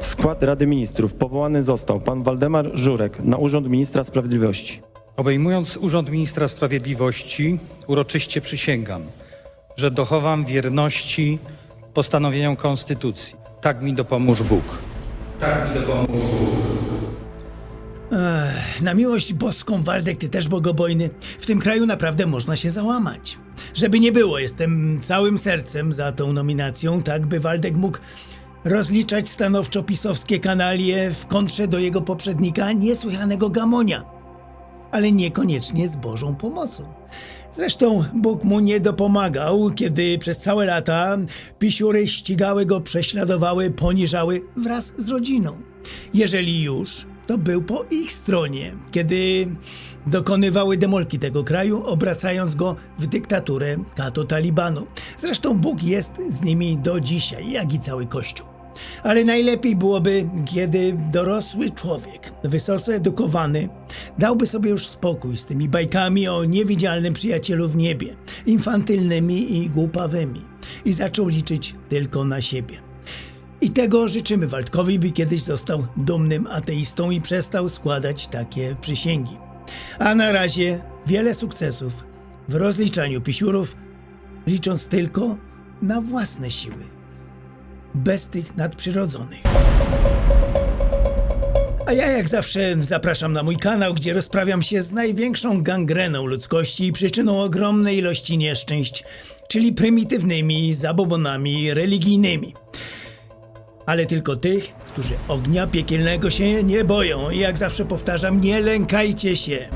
W skład Rady Ministrów powołany został pan Waldemar Żurek na urząd ministra sprawiedliwości. Obejmując Urząd Ministra Sprawiedliwości, uroczyście przysięgam, że dochowam wierności postanowieniom Konstytucji. Tak mi dopomóż Bóg. Tak mi dopomóż Bóg. Na miłość boską, Waldek, ty też bogobojny. W tym kraju naprawdę można się załamać. Żeby nie było, jestem całym sercem za tą nominacją, tak by Waldek mógł rozliczać stanowczo pisowskie kanalie w kontrze do jego poprzednika niesłychanego Gamonia. Ale niekoniecznie z Bożą pomocą. Zresztą Bóg mu nie dopomagał, kiedy przez całe lata pisiury ścigały go, prześladowały, poniżały wraz z rodziną. Jeżeli już, to był po ich stronie, kiedy dokonywały demolki tego kraju, obracając go w dyktaturę kato-talibanu. Zresztą Bóg jest z nimi do dzisiaj, jak i cały Kościół. Ale najlepiej byłoby, kiedy dorosły człowiek, wysoce edukowany, dałby sobie już spokój z tymi bajkami o niewidzialnym przyjacielu w niebie, infantylnymi i głupawymi, i zaczął liczyć tylko na siebie. I tego życzymy Waldkowi, by kiedyś został dumnym ateistą i przestał składać takie przysięgi. A na razie wiele sukcesów w rozliczaniu pisiurów, licząc tylko na własne siły, bez tych nadprzyrodzonych. A ja jak zawsze zapraszam na mój kanał, gdzie rozprawiam się z największą gangreną ludzkości i przyczyną ogromnej ilości nieszczęść, czyli prymitywnymi zabobonami religijnymi ale tylko tych, którzy ognia piekielnego się nie boją. I jak zawsze powtarzam, nie lękajcie się.